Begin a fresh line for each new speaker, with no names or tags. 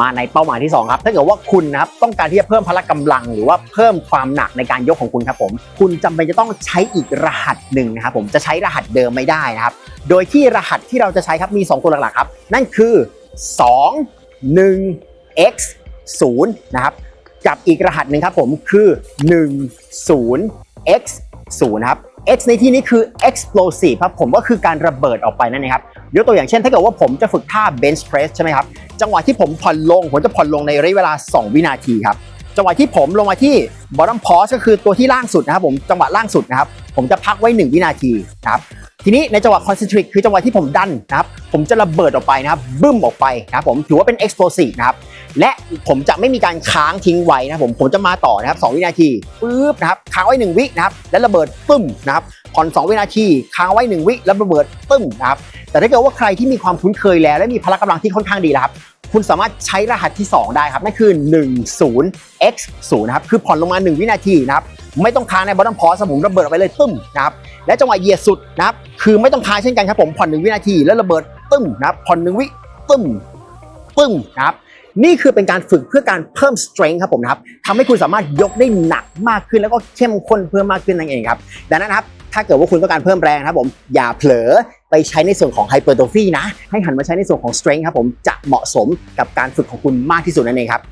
มาในเป้าหมายที่ 2 ครับ ถ้าเกิดว่าคุณนะครับต้องการที่จะเพิ่มพละกำลัง หรือว่าเพิ่มความหนักในการยกของคุณครับผม คุณจำเป็นจะต้องใช้อีกรหัสหนึ่งนะครับผมจะใช้รหัสเดิมไม่ได้นะครับ โดยที่รหัสที่เราจะใช้ครับมี 2 ตัวหลักๆครับ นั่นคือ 2 1 x 0นะครับกับอีกรหัสหนึ่งครับผมคือ 1 0 x 0นะครับ X ในที่นี้คือ explosive ครับผมก็คือการระเบิดออกไปนั่นเองครับยกตัวอย่างเช่น ถ้าเกิดว่าผมจะฝึกท่า bench press ใช่ไหมครับ จังหวะที่ผมผ่อนลง ผมจะผ่อนลงในระยะเวลา 2 วินาทีครับ จังหวะที่ผมลงมาที่ bottom pause ก็คือตัวที่ล่างสุดนะครับผมจังหวะล่างสุดนะครับ ผมจะพักไว้ 1 วินาทีนะครับทีนี้ในจังหวะ concentric คือจังหวะที่ผมดันนะครับ ผมจะระเบิดออกไปนะครับบึ้มออกไปนะครับผมถือว่าเป็น explosive นะครับและผมจะไม่มีการค้างทิ้งไว้นะครับผมผมจะมาต่อนะครับ 2 วินาทีปึ๊บนะครับค้างไว้ 1 วินะครับแล้วระเบิดตึ้มนะครับผ่อน 2 วินาทีค้างไว้ 1 วิแล้วระเบิดตึ้มนะครับแต่ถ้าเกิดว่าใครที่มีความคุ้นเคยแล้วและมีพละกำลังที่ค่อนข้างดีแล้วครับ คุณสามารถใช้รหัสที่ 2 ได้ครับนั่นคือ 10 x 0 นะครับคือผ่อนลงมา 1 วินาทีนะครับไม่ต้องค้างในบอท t อมพอสผมระเบิดไปเลยตึ้มนะครับและจังหวะเหยียดสุดนะครับคือไม่ต้องค้างเช่นกันครับผมผ่อน1วินาทีแล้วระเบิดตึ้มนะครับผ่อน1วิตึ้มตึ้มนะครับนี่คือเป็นการฝึกเพื่อการเพิ่ม strength ครับผมนะครับทำให้คุณสามารถยกได้หนักมากขึ้น แล้วก็เข้มข้นเพิ่มมากขึ้นนั่นเองครับดังนั้นครับถ้าเกิดว่าคุณต้องการเพิ่มแรงครับผมอย่าเผลอ ไปใช้ในส่วนของไฮเปอร์โทฟีนะ ให้หันมาใช้ในส่วนของสเตรน g ์ครับผมจะเหมาะสมกับการฝึกของคุณมากที่สุดนั่นเองครับ